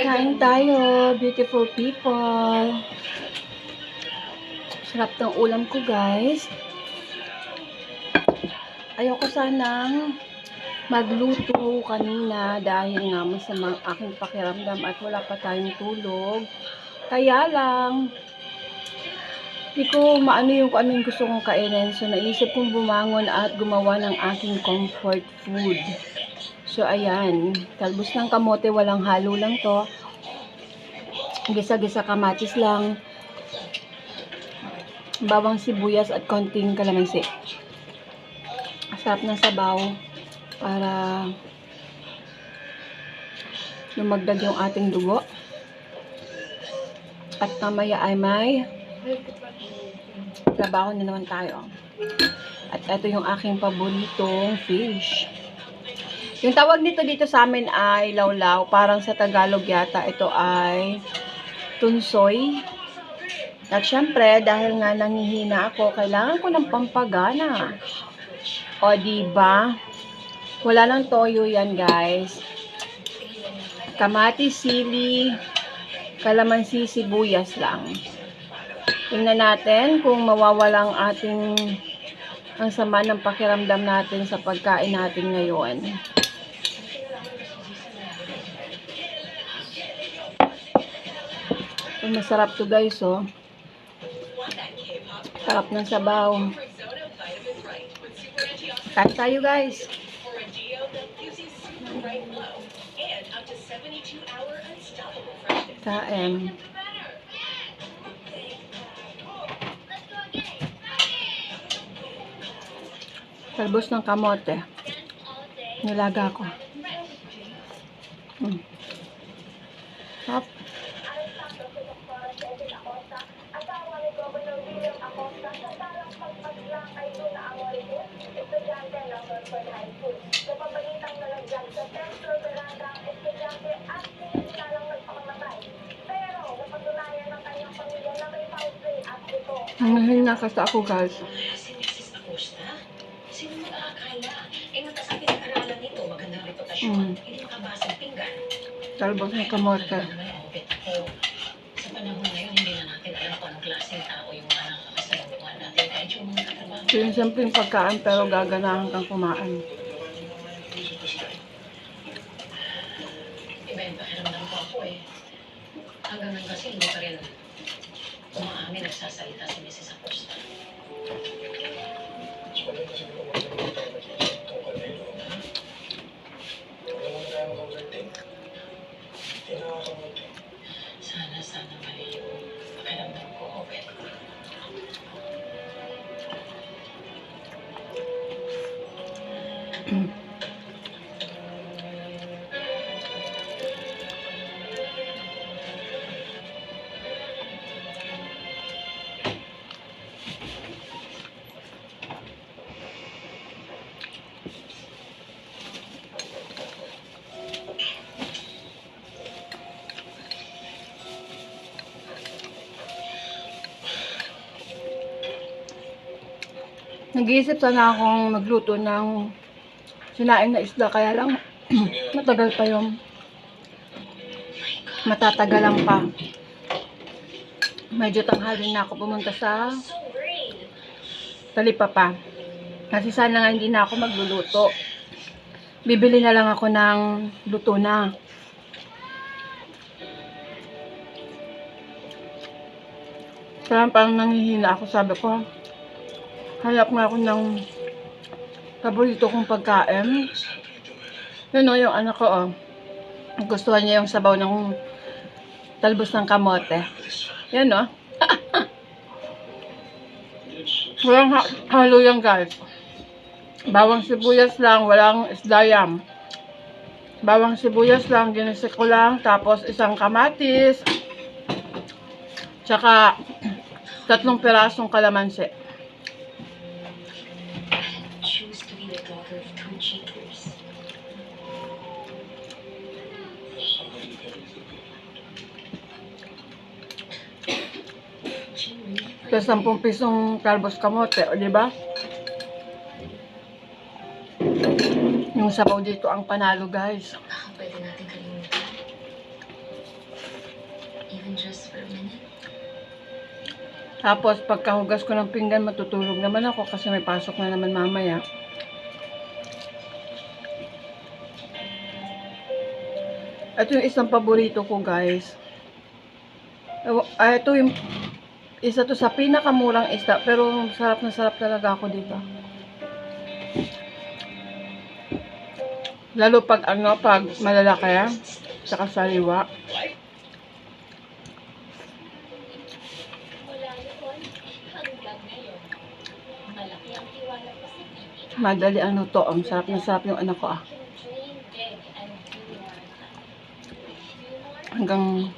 Kain tayo, beautiful people. Sarap ng ulam ko, guys. Ayoko sanang magluto kanina dahil nga masama ang aking pakiramdam at wala pa tayong tulog. Kaya lang, hindi ko maano yung ano yung gusto kong kainin. So, naisip kong bumangon at gumawa ng aking comfort food. So, ayan. Talbos ng kamote, walang halo lang to. Gisa-gisa kamatis lang. Bawang sibuyas at konting kalamansi. Sarap ng sabaw para lumagdag yung ating dugo. At mamaya ay may trabaho na naman tayo. At ito yung aking paboritong fish. Yung tawag nito dito sa amin ay lawlaw. Parang sa Tagalog yata ito ay tunsoy. At syempre, dahil nga nangihina ako, kailangan ko ng pampagana. O, diba? Wala lang toyo yan, guys. Kamati, sili, kalamansi, sibuyas lang. Tingnan natin kung mawawala ang ating ang sama ng pakiramdam natin sa pagkain natin ngayon. So, masarap to guys, oh. Sarap ng sabaw. Kain tayo guys. Kain. Talbos ng kamote. Nilaga ko. Mm. Sarap. Ang mahina kasi ako guys. Sino mag-aakala? Eh, nga sa pinag-aralan nito, magandang reputasyon. Hindi makabasang pinggan. Talbos ng kamote. Sa panahon ngayon, hindi na natin alam kung anong klaseng yung mga nakakasalungan natin. Kahit yung mga katrabaho. Pagkain pero gaganahan kang kumain. Iba yung pakiramdam ko ako eh. Hanggang ngayon kasi hindi pa rin umaamin nagsasalita si Mrs. Nag-iisip sana akong magluto ng sinain na isda kaya lang matagal pa yung matatagalan pa. Medyo tanghali na ako pumunta sa! Talipapa. Kasi sana nga hindi na ako magluluto. Bibili na lang ako ng luto na. Kaya parang nanghihina ako, sabi ko, hanap nga ako ng paborito kong pagkain. Yun o, yung anak ko, oh. Gustuhan niya yung sabaw ng talbos ng kamote. Yan, oh. Walang ha- halo guys. Bawang sibuyas lang, walang isda yan. Bawang sibuyas lang, ginisik ko lang. Tapos isang kamatis. Tsaka tatlong pirasong kalamansi. Tapos 10 pisong kalbos kamote, o di ba? Yung sabaw dito ang panalo, guys. pwede natin kalimutan. even just for a minute? Tapos, pagkahugas ko ng pinggan, matutulog naman ako kasi may pasok na naman mamaya. Ito yung isang paborito ko, guys. Ah, ito yung isa to sa pinakamurang isda, pero sarap na sarap talaga ako dito. Lalo pag ano, pag malalaki yan, saka sariwa. Madali ano to, ang sarap na sarap yung anak ko ah. Hanggang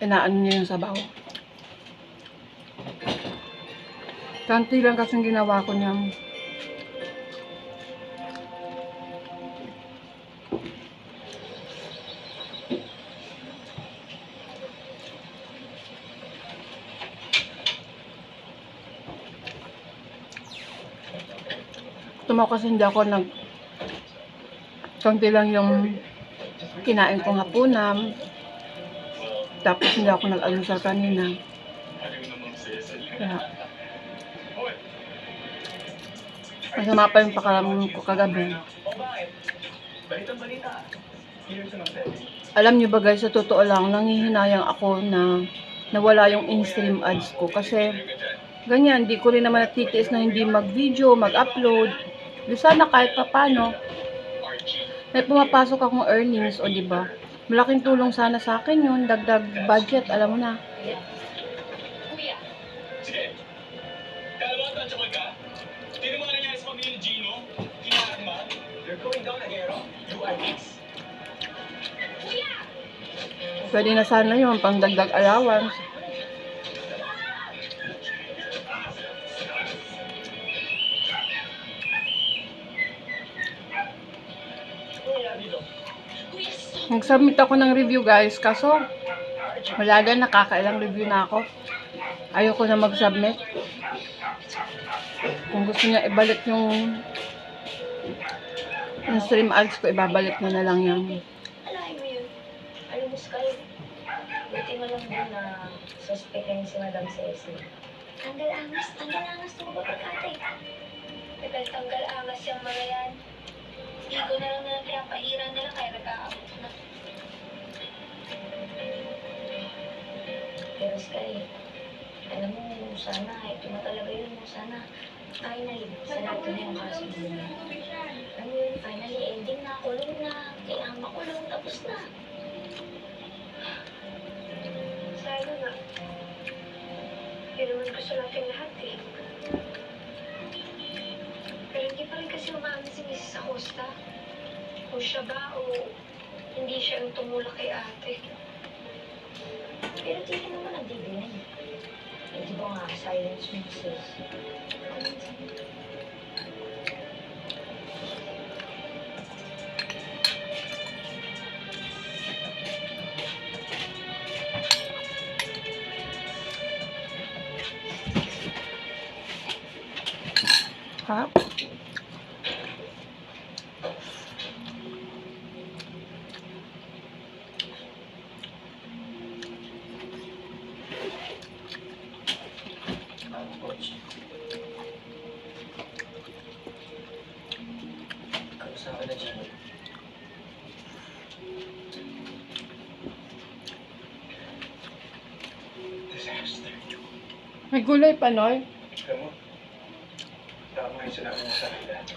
inaano niya yung sabaw. Kanti lang kasing ginawa ko niyang Tumaw kasi hindi ako nag Kanti lang yung kinain kong hapunan. Tapos hindi ako nag-almusal kanina. Kaya, masama pa yung pakaramdam ko kagabi. Alam niyo ba guys, sa totoo lang, nangihinayang ako na nawala yung in-stream ads ko. Kasi, ganyan, di ko rin naman natitiis na hindi mag-video, mag-upload. Di sana kahit papano, may pumapasok akong earnings, o ba? Malaking tulong sana sa akin yun, dagdag budget, alam mo na. Pwede na sana yun, pang dagdag allowance. Nag-submit ako ng review guys, kaso wala din, nakakailang review na ako. Ayoko na mag-submit. Kung gusto niya ibalik yung yung stream ads ko, ibabalik niya na lang yan. Alahin mo yun. Alam mo, Sky, buti mo lang din na suspectin si Madam. Tanggal angas, tanggal angas mo ba pagkatay? Nagtanggal angas yung mga yan. Igo na lang na pinapahiran kaya nag-aabot na. Pero mo, sana, ito na talaga yun. Sana, finally, sarado na yung kaso mo. Alam mo yun, finally, ending na, kulong na. Kailangan makulong, tapos na. Sana nga. Yun naman gusto natin lahat eh. Pero hindi pa rin kasi umamin si Mrs. Acosta. Kung siya ba o hindi siya yung tumulak kay ate. Pero ka naman nagdidinig. Eh, di ba nga, silence Mrs. Ha? Disaster. May gulay pa, Noy. Alam mo, tama yung sinabi mo sa lahat.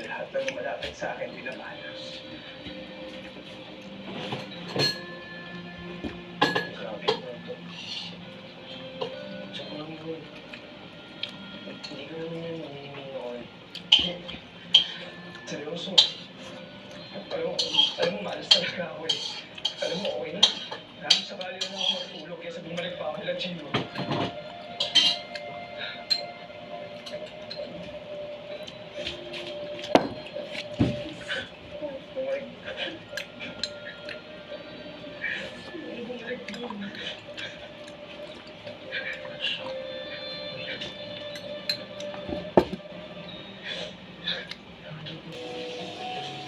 Lahat ng malapit sa akin, pinapalas. Grabe naman to. Tsaka lang yun. Hindi ko naman yan maniningi noon. Seryoso. Alam alam mo, malas talaga ako eh. Alam mo, okay na. Lalo sakali na ako matulog kaysa bumalik pa ako kila Chino.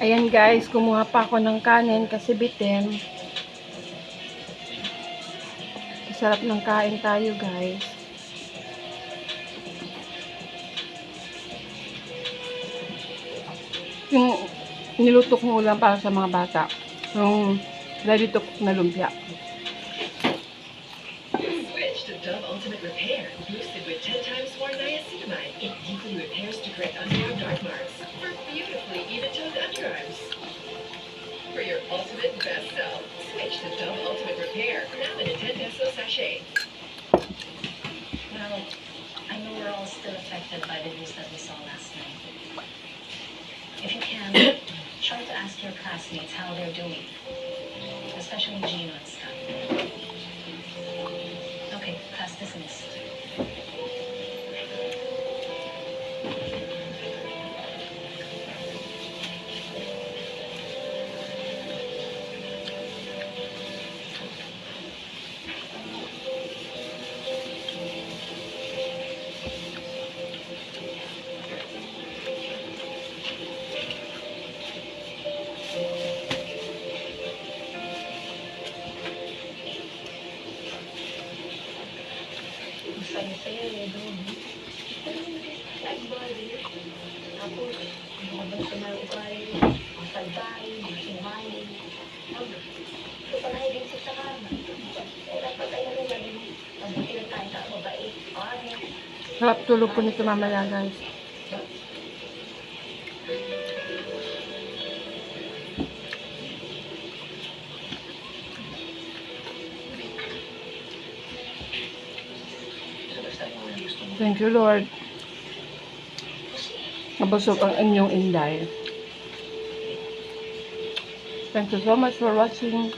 Ayan guys, kumuha pa ako ng kanin kasi bitin. Sarap ng kain tayo, guys. Yung niluto kong ulam para sa mga bata. Yung ready to cook na lumpia. Ultimate best self, switch to Dove Ultimate Repair, now in a 10 peso sachet. Well, I know we're all still affected by the news that we saw last night. If you can, try to ask your classmates how they're doing. Especially Gino Doon. Nagbali. Tapos, na ugali, ang sinungaling. Ito pala din si Sakama. Eh, dapat tayo na lang. Mabuti na tayo sa. Honest. Sarap tulog po nito mamaya, guys. Thank you, Lord. Nabusog ang inyong inday. Thank you so much for watching.